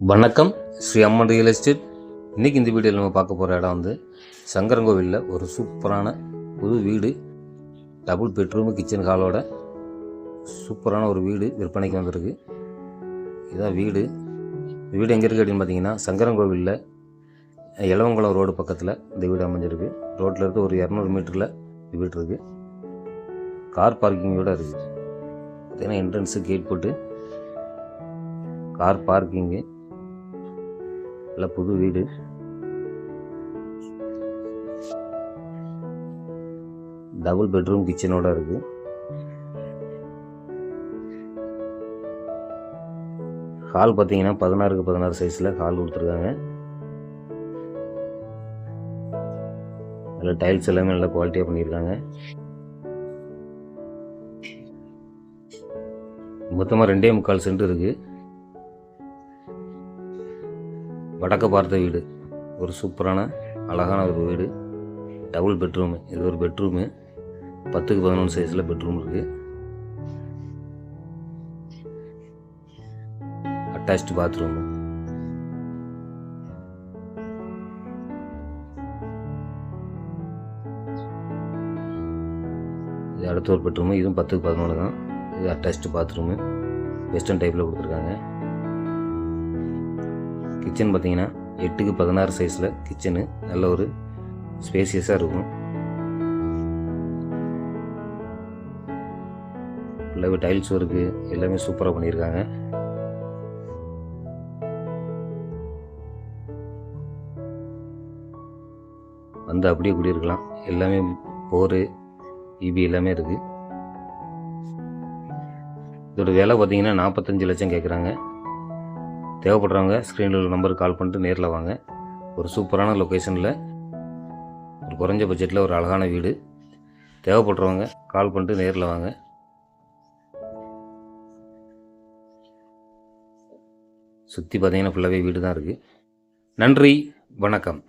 வணக்கம் ஸ்ரீ அம்மன் real estate இன்றைக்கி இந்த வீடியோவில் நம்ம பார்க்க போகிற இடம் வந்து சங்கரங்கோவிலில் ஒரு சூப்பரான புது வீடு. டபுள் பெட்ரூமு கிச்சன் ஹாலோட சூப்பரான ஒரு வீடு விற்பனைக்கு வந்திருக்கு. இதான் வீடு. வீடு எங்கே இருக்குது அப்படின்னு பார்த்தீங்கன்னா சங்கரங்கோவிலில் இளவங்குளம் ரோடு பக்கத்தில் இந்த வீடு அமைஞ்சிருக்கு. ரோட்டில் இருந்து ஒரு இரநூறு மீட்டரில் இந்த வீடு இருக்குது கார் பார்க்கிங்கோட இருக்குது பார்த்தீங்கன்னா என்ட்ரன்ஸு கேட் போட்டு கார் பார்க்கிங்கு. நல்ல புது வீடு. டபுள் பெட்ரூம் கிச்சனோட இருக்கு. ஹால் பார்த்தீங்கன்னா பதினாறுக்கு பதினாறு சைஸில் ஹால் கொடுத்துருக்காங்க. நல்லா டைல்ஸ் எல்லாமே நல்ல குவாலிட்டியாக பண்ணியிருக்காங்க. மொத்தமாக ரெண்டே முக்கால் சென்ட் இருக்குது வடக்கு பார்த்த வீடு. ஒரு சூப்பரான அழகான ஒரு வீடு. டபுள் பெட்ரூமு இது ஒரு பெட்ரூமு பத்துக்கு பதினொன்று சைஸில் பெட்ரூம் இருக்குது அட்டாச்டு பாத்ரூமு இது அடுத்த ஒரு பெட்ரூமு இதுவும் பத்துக்கு பதினொன்று தான் இது அட்டாச்டு பாத்ரூமு வெஸ்டர்ன் டைப்பில் கொடுத்துருக்காங்க. கிச்சன் பார்த்தீங்கன்னா எட்டுக்கு பதினாறு சைஸில் கிச்சனு நல்ல ஒரு ஸ்பேசியஸாக இருக்கும். ஃபுல்லாகவே டைல்ஸ் ஒர்க்கு எல்லாமே சூப்பராக பண்ணியிருக்காங்க. வந்து அப்படியே குடியிருக்கலாம். எல்லாமே போர் இபி எல்லாமே இருக்குது இதோட விலை பார்த்தீங்கன்னா நாற்பத்தஞ்சு லட்சம் கேட்குறாங்க. தேவைப்படுறவங்க ஸ்க்ரீனில் உள்ள நம்பருக்கு கால் பண்ணிட்டு நேரில் வாங்க. ஒரு சூப்பரான லொக்கேஷனில் ஒரு குறைஞ்ச பட்ஜெட்டில் ஒரு அழகான வீடு. தேவைப்படுறவங்க கால் பண்ணிட்டு நேரில் வாங்க. சுற்றி பார்த்தீங்கன்னா ஃபுல்லாகவே வீடு தான் இருக்குது நன்றி வணக்கம்.